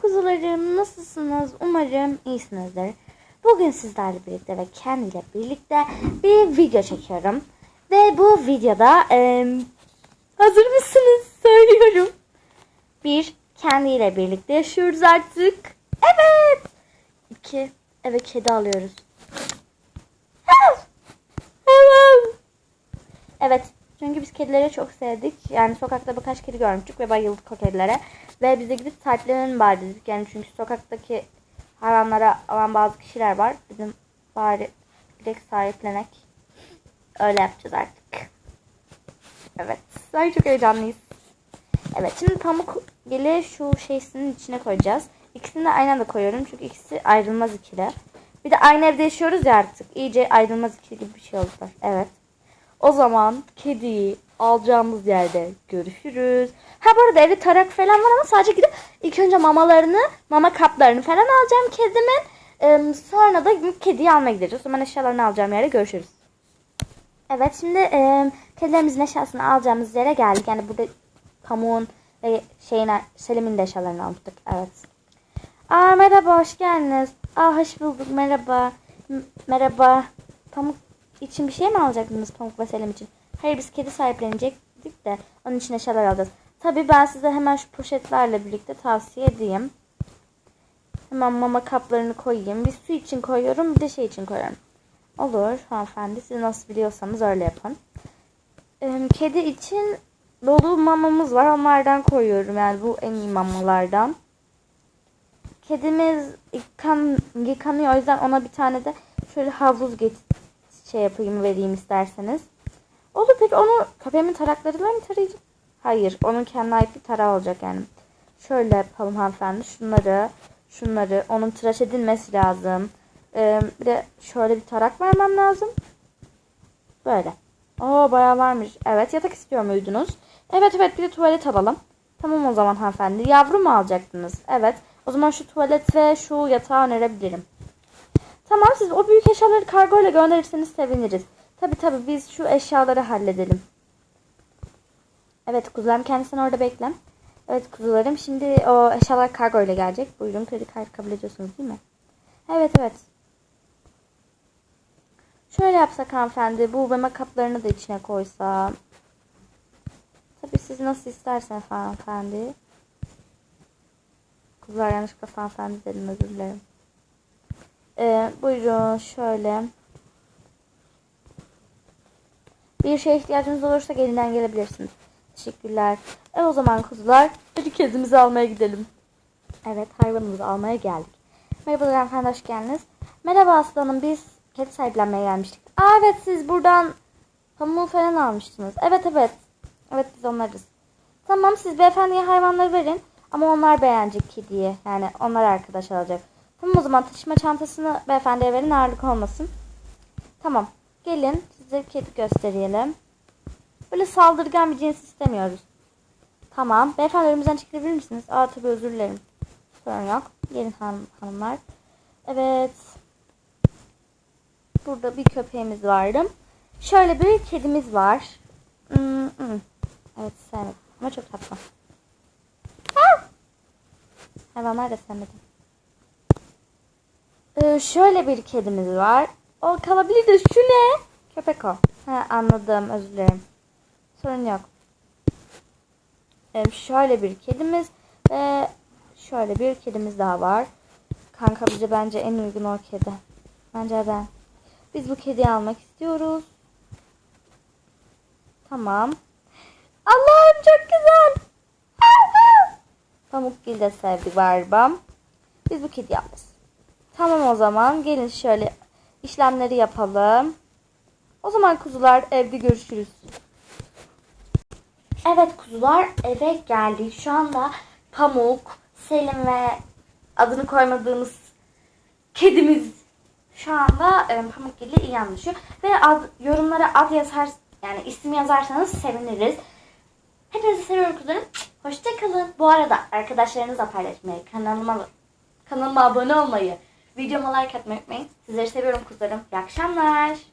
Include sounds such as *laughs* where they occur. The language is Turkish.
kuzularım nasılsınız? Umarım iyisinizdir. Bugün sizlerle birlikte ve kendiyle birlikte bir video çekiyorum. Ve bu videoda em, hazır mısınız? *laughs* Söylüyorum. Bir, kendiyle birlikte yaşıyoruz artık. Evet. İki, eve kedi alıyoruz. Evet. Çünkü biz kedileri çok sevdik. Yani sokakta birkaç kedi görmüştük ve bayıldık o kedilere. Ve biz de gidip sahiplenelim bari dedik. Yani çünkü sokaktaki hayvanlara alan bazı kişiler var. Bizim bari direkt sahiplenek. Öyle yapacağız artık. Evet. Ay çok heyecanlıyız. Evet şimdi pamuk geli şu şeysinin içine koyacağız. İkisini de aynı anda koyuyorum çünkü ikisi ayrılmaz ikili. Bir de aynı evde yaşıyoruz ya artık. İyice ayrılmaz ikili gibi bir şey oldular. Evet. O zaman kediyi alacağımız yerde görüşürüz. Ha bu arada evde tarak falan var ama sadece gidip ilk önce mamalarını, mama kaplarını falan alacağım kedimin. Ee, sonra da kediyi almaya gideceğiz. O zaman eşyalarını alacağım yerde görüşürüz. Evet şimdi e, kedilerimizin eşyasını alacağımız yere geldik. Yani burada pamuğun ve şeyin Selim'in de eşyalarını almıştık. Evet. Aa merhaba hoş geldiniz. Aa hoş bulduk merhaba. M- merhaba. Pamuk için bir şey mi alacaktınız Pamuk ve Selim için? Hayır biz kedi sahiplenecektik de onun için eşyalar alacağız. Tabii ben size hemen şu poşetlerle birlikte tavsiye edeyim. Hemen mama kaplarını koyayım. Bir su için koyuyorum bir de şey için koyuyorum. Olur hanımefendi siz nasıl biliyorsanız öyle yapın. Kedi için dolu mamamız var onlardan koyuyorum yani bu en iyi mamalardan. Kedimiz yıkan, yıkanıyor o yüzden ona bir tane de şöyle havuz get şey yapayım vereyim isterseniz. Olur peki onu köpeğimin taraklarıyla mı tarayacağım? Hayır onun kendine ait bir tarağı olacak yani. Şöyle yapalım hanımefendi şunları şunları onun tıraş edilmesi lazım. Ee, bir de şöyle bir tarak vermem lazım. Böyle. Oo bayağı varmış. Evet yatak istiyor muydunuz? Evet evet bir de tuvalet alalım. Tamam o zaman hanımefendi. Yavru mu alacaktınız? Evet. O zaman şu tuvalet ve şu yatağı önerebilirim. Tamam siz o büyük eşyaları kargo ile gönderirseniz seviniriz. Tabi tabi biz şu eşyaları halledelim. Evet kuzularım kendisini orada bekle. Evet kuzularım şimdi o eşyalar kargo ile gelecek. Buyurun kredi kartı kabul ediyorsunuz değil mi? Evet evet. Şöyle yapsak hanımefendi. Bu meme kaplarını da içine koysam. Tabii siz nasıl isterseniz hanımefendi. Kuzular yanlışlıkla hanımefendi dedim özür dilerim. Ee, buyurun şöyle. Bir şeye ihtiyacınız olursa gelinden gelebilirsiniz. Teşekkürler. E o zaman kuzular hadi kedimizi almaya gidelim. Evet hayvanımızı almaya geldik. Merhabalar hanımefendi hoş geldiniz. Merhaba aslanım biz kedi sahiplenmeye gelmiştik. Aa evet siz buradan pamuğu falan almıştınız. Evet evet. Evet biz onlarız. Tamam siz beyefendiye hayvanları verin. Ama onlar beğenecek kediyi. Yani onlar arkadaş alacak. Tamam o zaman taşıma çantasını beyefendiye verin ağırlık olmasın. Tamam. Gelin size kedi gösterelim. Böyle saldırgan bir cins istemiyoruz. Tamam. Beyefendi önümüzden çekilebilir misiniz? Aa tabii özür dilerim. Sorun yok. Gelin hanım, hanımlar. Evet. Burada bir köpeğimiz vardı. Şöyle bir kedimiz var. Hmm, hmm. Evet sevmedim. Ama çok tatlı. Hayvanlar da sevmedim. Ee, şöyle bir kedimiz var. O kalabilir de şu ne? Köpek o. He, anladım özür dilerim. Sorun yok. Ee, şöyle bir kedimiz ve şöyle bir kedimiz daha var. Kanka bize bence en uygun o kedi. Bence de. Biz bu kediyi almak istiyoruz. Tamam. Allah'ım çok güzel. Pamukgil de sevdi galiba. Biz bu kediyi alırız. Tamam o zaman gelin şöyle işlemleri yapalım. O zaman kuzular evde görüşürüz. Evet kuzular eve geldik. Şu anda Pamuk, Selim ve adını koymadığımız kedimiz şu anda e, Pamuk ile iyi anlaşıyor. Ve ad, yorumlara ad yazar yani isim yazarsanız seviniriz. Hepinizi seviyorum kuzularım. Hoşçakalın. Bu arada arkadaşlarınızla paylaşmayı, kanalıma kanalıma abone olmayı, videoma like atmayı unutmayın. Sizleri seviyorum kuzularım. İyi akşamlar.